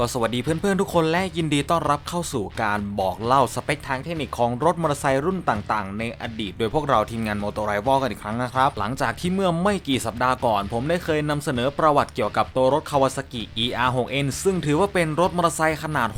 ก็สวัสดีเพื่อนๆ ทุกคนและยินดีต้อนรับเข้าสู่การบอกเล่าสเปคทางเทคนิคของรถมอเตอร์ไซค์รุ่นต่างๆ ในอดีต โดยพวกเราทีมงานโมโตไรวอลกันอีกครั้งนะครับ หลังจากที่เมื่อไม่กี่สัปดาห์ก่อน ผมได้เคยนำเสนอประวัติเกี่ยวกับตัวรถ Kawasaki ER6N ซึ่งถือว่าเป็นรถมอเตอร์ไซค์ขนาด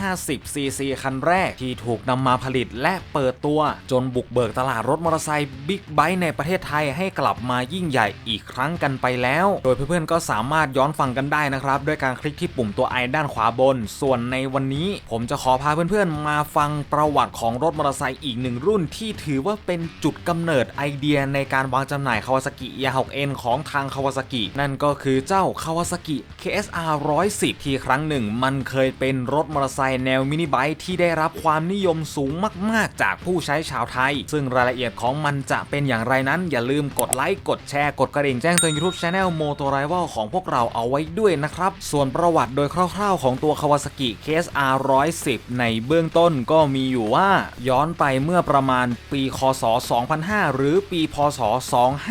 650 cc คันแรก ที่ถูกนำมาผลิตและเปิดตัว จนบุกเบิกตลาดรถมอเตอร์ไซค์บิ๊กไบค์ในประเทศไทยให้กลับมายิ่งใหญ่อีกครั้งกันไปแล้ว โดยเพื่อนๆก็สามารถย้อนฟังกันได้นะครับด้วยการคลิกที่ปุ่มตัวไอด้านขวาบน ส่วนในวันนี้ผมจะขอพาเพื่อนๆ มาฟังประวัติของรถมอเตอร์ไซค์อีกหนึ่งรุ่นที่ถือว่าเป็นจุดกำเนิดไอเดียในการวางจำหน่าย Kawasaki ER6N ของทาง Kawasaki นั่นก็คือเจ้า Kawasaki KSR 110 ที่ครั้งหนึ่ง มันเคยเป็นรถมอเตอร์ไซค์แนวมินิไบค์ที่ได้รับความนิยมสูงมาก ๆ จากผู้ใช้ชาวไทย ซึ่งรายละเอียดของมันจะเป็นอย่างไรนั้น อย่าลืมกดไลค์กดแชร์กดกระดิ่งแจ้งเตือน YouTube Channel Moto Rival ของพวกเราเอาไว้ด้วยนะครับส่วนประวัติโดยคร่าวๆของตัว Kawasaki KSR 110 ในเบื้องต้นก็มีอยู่ว่าย้อนไปเมื่อประมาณปีคศ 2005 หรือปีพศ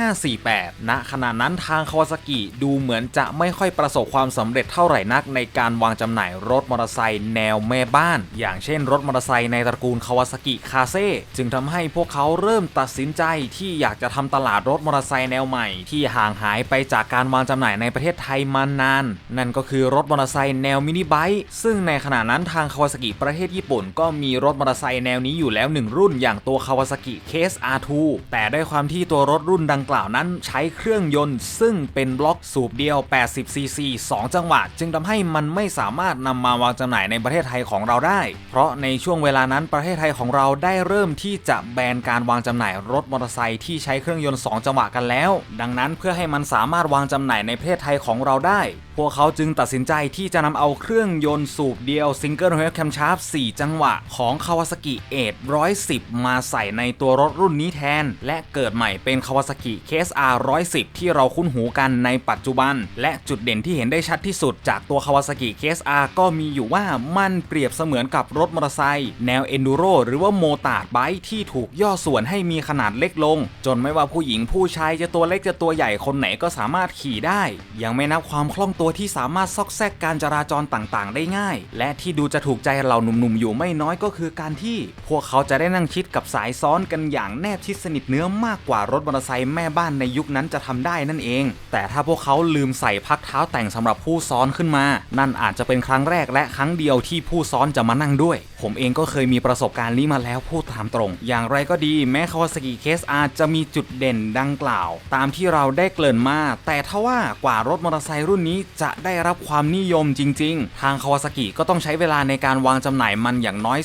2548 ณ ขณะนั้นทาง Kawasaki ดูเหมือนจะไม่ค่อยประสบความสำเร็จเท่าไหร่นักในการวางจำหน่ายรถมอเตอร์ไซค์แนวแม่บ้าน อย่างเช่นรถมอเตอร์ไซค์ในตระกูล Kawasaki k a z e จึงทำให้พวกเขาเริ่มตัดสินใจที่อยากจะทำตลาดรถมอเตอร์ไซค์แนวใหม่ ที่ห่างหายไปจากการวางจำหน่ายในประเทศไทยมานาน นั่นก็คือรถมอเตอร์ไซค์แนวมินิไบค์ซึ่งในขณะนั้นทาง Kawasaki ประเทศญี่ปุ่น ก็มีรถมอเตอร์ไซค์แนวนี้อยู่แล้ว 1 รุ่นอย่างตัว Kawasaki Case R2 แต่ด้วยความที่ตัวรถรุ่นดังกล่าวนั้นใช้เครื่องยนต์ ซึ่งเป็นบล็อกสูบเดียว 80cc 2 จังหวะ จึงทำให้มันไม่สามารถนำมาวางจำหน่ายในประเทศไทยของเราได้ เพราะในช่วงเวลานั้นประเทศไทยของเราได้เริ่มที่จะแบนการวางจำหน่ายรถมอเตอร์ไซค์ที่ใช้เครื่องยนต์ 2 จังหวะกันแล้ว ดังนั้นเพื่อให้มันสามารถวางจำหน่ายในประเทศไทยของเราได้ พวกเขาจึงตัดสินใจที่จะนำเอาเครื่องยนต์สูบเดียว Single Wave Camshaft 4จังหวะของ Kawasaki 8 110 มาใส่ในตัวรถรุ่นนี้แทน และเกิดใหม่เป็น Kawasaki KSR 110ที่เราคุ้นหูกันในปัจจุบัน และจุดเด่นที่เห็นได้ชัดที่สุดจากตัว Kawasaki KSR ก็มีอยู่ว่ามันเปรียบเสมือนกับรถมอเตอร์ไซค์แนว Enduro หรือว่าโมตาร์ดไบค์ที่ถูกย่อส่วนให้มีขนาดเล็กลง จนไม่ว่าผู้หญิงผู้ชายจะตัวเล็กจะตัวใหญ่คนไหนก็สามารถขี่ได้ ยังไม่นับความคล่องตัวที่สามารถซอกแซกการจราจรต่างๆ ได้ง่าย และที่ดูจะถูกใจเหล่าหนุ่มๆอยู่ไม่น้อยก็คือการที่ พวกเขาจะได้นั่งชิดกับสายซ้อนกันอย่างแนบชิดสนิทเนื้อมากกว่ารถมอเตอร์ไซค์แม่บ้านในยุคนั้นจะทำได้นั่นเอง แต่ถ้าพวกเขาลืมใส่พักเท้าแต่งสำหรับผู้ซ้อนขึ้นมา นั่นอาจจะเป็นครั้งแรกและครั้งเดียวที่ผู้ซ้อนจะมานั่งด้วย ผมเองก็เคยมีประสบการณ์นี้มาแล้วพูดตามตรง อย่างไรก็ดีแม้ Kawasaki KSR จะมีจุดเด่นดังกล่าว ตามที่เราได้เกริ่นมา แต่ทว่ากว่ารถมอเตอร์ไซค์รุ่นนี้จะได้รับความนิยมจริงๆทาง Kawasaki ก็ต้องใช้เวลาในการวางจำหน่ายมันอย่างน้อย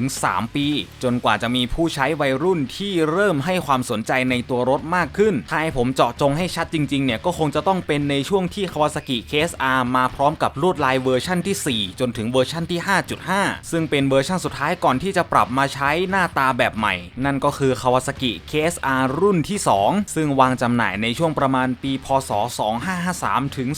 2-3 ปี จนกว่าจะมีผู้ใช้วัยรุ่นที่เริ่มให้ความสนใจในตัวรถมากขึ้น ถ้าให้ผมเจาะจงให้ชัดจริงๆ เนี่ย ก็คงจะต้องเป็นในช่วงที่ Kawasaki KSR มาพร้อมกับลวดลายเวอร์ชั่นที่ 4 จนถึงเวอร์ชั่นที่ 5.5 ซึ่งเป็นเวอร์ชั่นสุดท้ายก่อนที่จะปรับมาใช้หน้าตาแบบใหม่ นั่นก็คือ Kawasaki KSR รุ่นที่ 2 ซึ่งวางจำหน่ายในช่วงประมาณปี พศ 2553 ถึง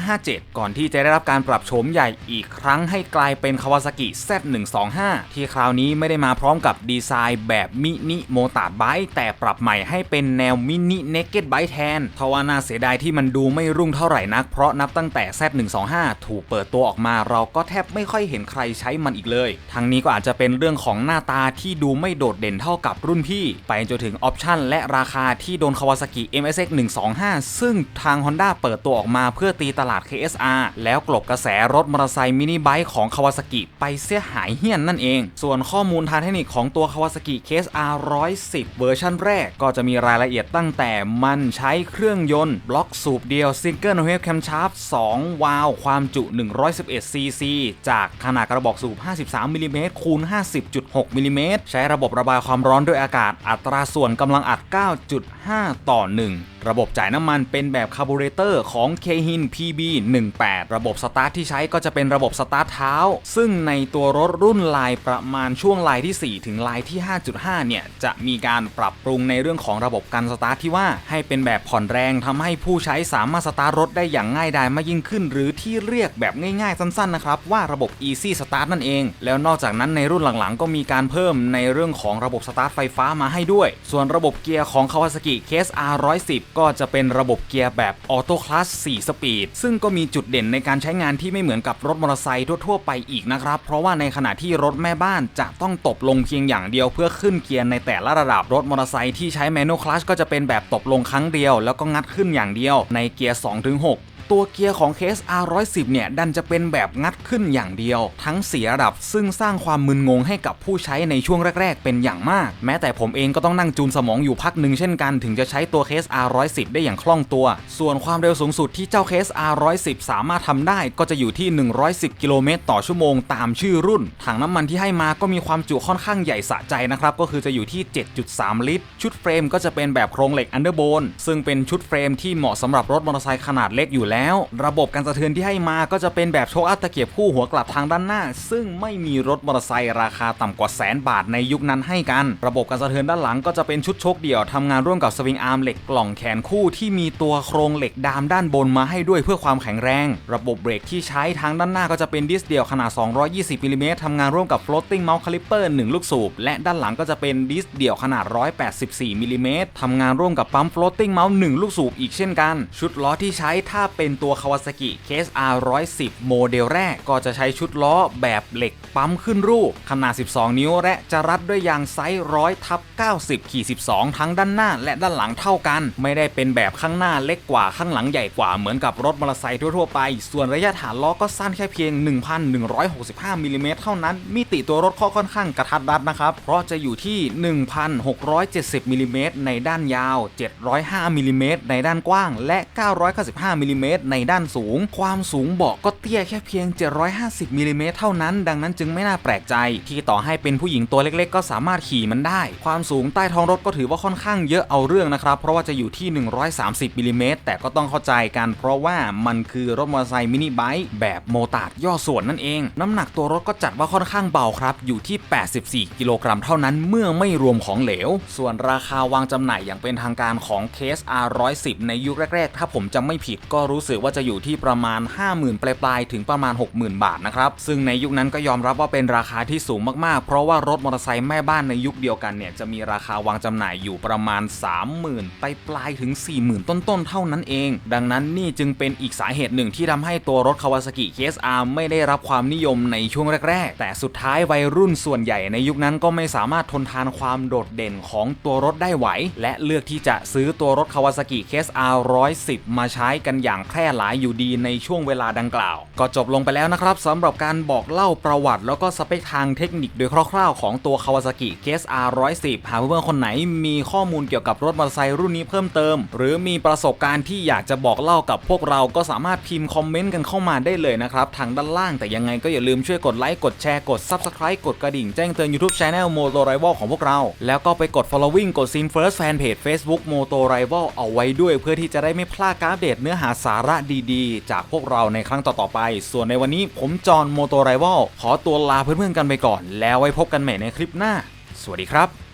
2557 ก่อนที่จะได้รับการปรับโฉมใหญ่อีกครั้งให้กลายเป็น Kawasaki Z125 ที่คราวนี้ไม่ได้มาพร้อมกับดีไซน์แบบมินิโมตาร์ดไบค์แต่ปรับใหม่ให้เป็นแนวมินิเนกเก็ตไบค์แทนทว่าน่าเสียดายที่มันดูไม่รุ่งเท่าไหร่นัก เพราะนับตั้งแต่ Z125 ถูกเปิดตัวออกมา เราก็แทบไม่ค่อยเห็นใครใช้มันอีกเลย ทั้งนี้ก็อาจจะเป็นเรื่องของหน้าตาที่ดูไม่โดดเด่นเท่ากับรุ่นพี่ ไปจนถึงออปชั่นและราคาที่โดน Kawasaki MSX 125 ซึ่งทาง Honda เปิดตัวออกมาเพื่อตีตลาด KSR แล้วกลบกระแสรถมอเตอร์ไซค์มินิไบค์ของ Kawasaki ไปเสียหายเฮี้ยนนั่นเอง ส่วนข้อมูลทางเทคนิคของตัว Kawasaki KSR 110 เวอร์ชันแรก ก็จะมีรายละเอียดตั้งแต่มันใช้เครื่องยนต์ บล็อกสูบเดียว Single Wave Camshaft 2วาล์วความจุ 111 cc จากขนาดกระบอกสูบ 53มิลลิเมตรคูณ 50.6มิลลิเมตรใช้ระบบระบายความร้อนด้วยอากาศอัตราส่วนกำลังอัด 9.5 ต่อ 1ระบบจ่ายน้ำมันเป็นแบบคาร์บูเรเตอร์ของ Kehin PB 18ระบบสตาร์ทที่ใช้ก็จะเป็นระบบสตาร์ทเท้า ซึ่งในตัวรถรุ่นลายประมาณช่วงลายที่ 4 ถึงลายที่ 5.5 เนี่ย จะมีการปรับปรุงในเรื่องของระบบการสตาร์ทที่ว่าให้เป็นแบบผ่อนแรงทำให้ผู้ใช้สามารถสตาร์ทรถได้อย่างง่ายดายมากยิ่งขึ้น หรือที่เรียกแบบง่ายๆ สั้นๆนะครับว่าระบบ Easy Start นั่นเอง แล้วนอกจากนั้นในรุ่นหลังๆ ก็มีการเพิ่มในเรื่องของระบบสตาร์ทไฟฟ้ามาให้ด้วย ส่วนระบบเกียร์ของ Kawasaki KSR 110ก็จะเป็นระบบเกียร์แบบออโต้คลัส4 สปีด ซึ่งก็มีจุดเด่นในการใช้งานที่ไม่เหมือนกับรถมอเตอร์ไซค์ทั่วๆไปอีกนะครับ เพราะว่าในขณะที่รถแม่บ้านจะต้องตบลงเพียงอย่างเดียวเพื่อขึ้นเกียร์ในแต่ละระดับรถมอเตอร์ไซค์ที่ใช้แมนนวลคลัชก็จะเป็นแบบตบลงครั้งเดียว แล้วก็งัดขึ้นอย่างเดียวในเกียร์ 2-6 ตัวเกียร์ของ KSR 110 เนี่ยดันจะเป็นแบบงัดขึ้นอย่างเดียว ทั้งเสียระดับซึ่งสร้างความมึนงงให้กับผู้ใช้ในช่วงแรก ๆ เป็นอย่างมาก แม้แต่ผมเองก็ต้องนั่งจูนสมองอยู่พักหนึ่งเช่นกันถึงจะใช้ตัว KSR 110 ได้อย่างคล่องตัว ส่วนความเร็วสูงสุดที่เจ้า KSR 110 สามารถทำได้ก็จะอยู่ที่ 110 กิโลเมตรต่อชั่วโมงตามชื่อรุ่น ถังน้ำมันที่ให้มาก็มีความจุค่อนข้างใหญ่สะใจนะครับก็คือจะอยู่ที่ 7.3 ลิตร ชุดเฟรมก็จะเป็นแบบโครงเหล็กอันเดอร์โบนซึ่งเป็นชุดเฟรมที่เหมาะสำหรับรถมอเตอร์ไซค์ขนาดเล็กอยู่แล้วระบบการสะเทือนที่ให้มาก็จะเป็นแบบโชคอัพตะเกียบคู่หัวกลับทางด้านหน้า ซึ่งไม่มีรถมอเตอร์ไซค์ราคาต่ำกว่าแสนบาทในยุคนั้นให้กัน ระบบการสะเทือนด้านหลังก็จะเป็นชุดโชคเดี่ยวทำงานร่วมกับสวิงอาร์มเหล็กกล่องแขนคู่ที่มีตัวโครงเหล็กดามด้านบนมาให้ด้วยเพื่อความแข็งแรง ระบบเบรกที่ใช้ทางด้านหน้าก็จะเป็นดิสเดี่ยวขนาด 220มิลลิเมตรทำงานร่วมกับ floating mount caliper 1 ลูกสูบ และด้านหลังก็จะเป็นดิสเดี่ยวขนาด 184มิลลิเมตรทำงานร่วมกับปั๊ม floating mount 1 ลูกสูบอีกเช่นกัน ชุดล้อที่ใช้ถ้าเป็น็นตัว Kawasaki KSR 110 โมเดลแรกก็จะใช้ชุดล้อแบบเหล็กปั๊มขึ้นรูป ขนาด 12 นิ้ว และจะรัดด้วยยางไซส์100ทับ90ขีด12 ทั้งด้านหน้าและด้านหลังเท่ากัน ไม่ได้เป็นแบบข้างหน้าเล็กกว่าข้างหลังใหญ่กว่าเหมือนกับรถมอเตอร์ไซค์ทั่วๆไป ส่วนระยะฐานล้อก็สั้นแค่เพียง 1,165มิลลิเมตรเท่านั้น มิติตัวรถค่อนข้างกระทัดรัดนะครับ เพราะจะอยู่ที่ 1,670มิลลิเมตรในด้านยาว 705มิลลิเมตรในด้านกว้าง และ 995มิลลิเมตรในด้านสูง ความสูงเบาะก็เตี้ยแค่เพียง 750มิลลิเมตรเท่านั้น ดังนั้นจึงไม่น่าแปลกใจ ที่ต่อให้เป็นผู้หญิงตัวเล็กๆ ก็สามารถขี่มันได้ ความสูงใต้ท้องรถก็ถือว่าค่อนข้างเยอะเอาเรื่องนะครับ เพราะว่าจะอยู่ที่ 130มิลลิเมตรแต่ก็ต้องเข้าใจกัน เพราะว่ามันคือรถมอเตอร์ไซค์มินิไบค์แบบโมตาร์ดย่อส่วนนั่นเอง น้ำหนักตัวรถก็จัดว่าค่อนข้างเบาครับ อยู่ที่ 84 กิโลกรัมเท่านั้นเมื่อไม่รวมของเหลว ส่วนราคาวางจำหน่ายอย่างเป็นทางการของ KSR 110 ในยุคแรกๆ ถ้าผมจำไม่ผิดก็รู้สึกว่าจะอยู่ที่ประมาณ 50,000 ปลายๆถึงประมาณ 60,000 บาทนะครับซึ่งในยุคนั้นก็ยอมรับว่าเป็นราคาที่สูงมากๆ เพราะว่ารถมอเตอร์ไซค์แม่บ้านในยุคเดียวกันเนี่ยจะมีราคาวางจำหน่ายอยู่ประมาณ 30,000ไปปลายๆถึง 40,000 ต้นๆ เท่านั้นเอง ดังนั้นนี่จึงเป็นอีกสาเหตุหนึ่งที่ทำให้ตัวรถ Kawasaki KSR ไม่ได้รับความนิยมในช่วงแรก ๆ แต่สุดท้ายวัยรุ่นส่วนใหญ่ในยุคนั้นก็ไม่สามารถทนทานความโดดเด่นของตัวรถได้ไหว และเลือกที่จะซื้อตัวรถ Kawasaki KSR 110 มาใช้กันอย่างแพร่หลายอยู่ดีในช่วงเวลาดังกล่าว ก็จบลงไปแล้วนะครับสำหรับการบอกเล่าประวัติ แล้วก็สเปคทางเทคนิคโดยคร่าวๆของตัว Kawasaki KSR 110 หากเพื่อนๆคนไหนมีข้อมูลเกี่ยวกับรถมอเตอร์ไซค์รุ่นนี้เพิ่มเติม หรือมีประสบการณ์ที่อยากจะบอกเล่ากับพวกเราก็สามารถพิมพ์คอมเมนต์กันเข้ามาได้เลยนะครับทางด้านล่างแต่ยังไงก็อย่าลืมช่วยกดไลค์กดแชร์กด Subscribe กดกระดิ่งแจ้งเตือน YouTube Channel Moto Rival ของพวกเรา แล้วก็ไปกด following กด Scene First Fanpage Facebook Moto Rival เอาไว้ด้วย เพื่อที่จะได้ไม่พลาดการอัปเดตเนื้อหาสาระดีๆ จากพวกเราในครั้งต่อๆไป ส่วนในวันนี้ผมจอห์นโมโตไรวอลขอตัวลาเพื่อนๆกันไปก่อน แล้วไว้พบกันใหม่ในคลิปหน้า สวัสดีครับ